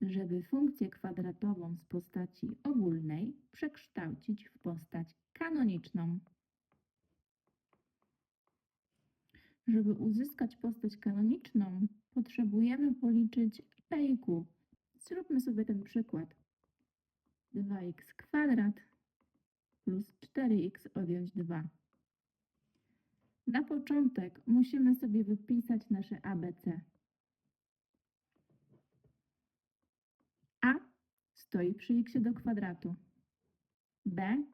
żeby funkcję kwadratową z postaci ogólnej przekształcić w postać kanoniczną. Żeby uzyskać postać kanoniczną, potrzebujemy policzyć p i q. Zróbmy sobie ten przykład. 2x kwadrat plus 4x odjąć 2. Na początek musimy sobie wypisać nasze ABC. A stoi przy x do kwadratu. B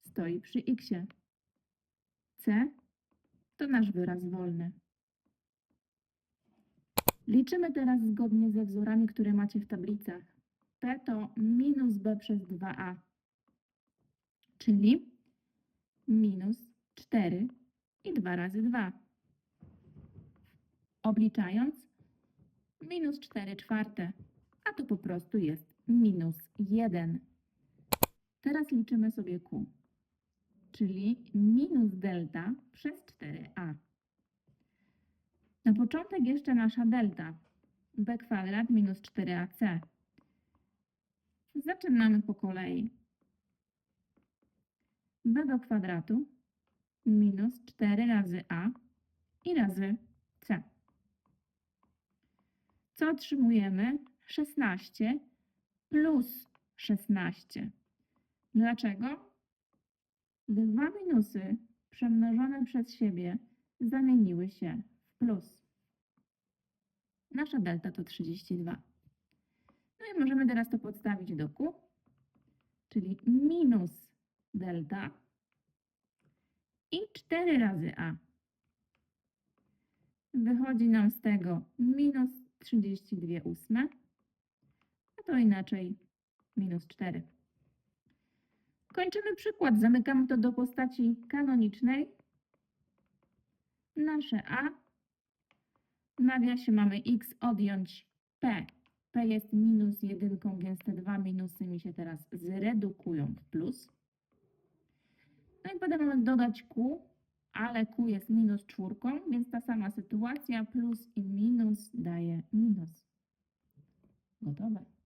stoi przy x. C to nasz wyraz wolny. Liczymy teraz zgodnie ze wzorami, które macie w tablicach. P to minus B przez 2A, czyli minus 4 i 2 razy 2. Obliczając, minus 4 czwarte, a to po prostu jest minus 1. Teraz liczymy sobie Q, czyli minus delta przez 4a. Na początek jeszcze nasza delta, b kwadrat minus 4ac. Zaczynamy po kolei. b do kwadratu minus 4 razy a i razy c. Co otrzymujemy? 16 plus 16. Dlaczego? Dwa minusy przemnożone przez siebie zamieniły się w plus. Nasza delta to 32. No i możemy teraz to podstawić do Q, czyli minus delta i 4 razy A. Wychodzi nam z tego minus 32 ósme, to inaczej minus 4. Kończymy przykład. Zamykamy to do postaci kanonicznej. Nasze a. W nawiasie mamy x odjąć p. p jest minus jedynką, więc te dwa minusy mi się teraz zredukują w plus. No i potem mamy dodać q, ale q jest minus czwórką, więc ta sama sytuacja plus i minus daje minus. Gotowe.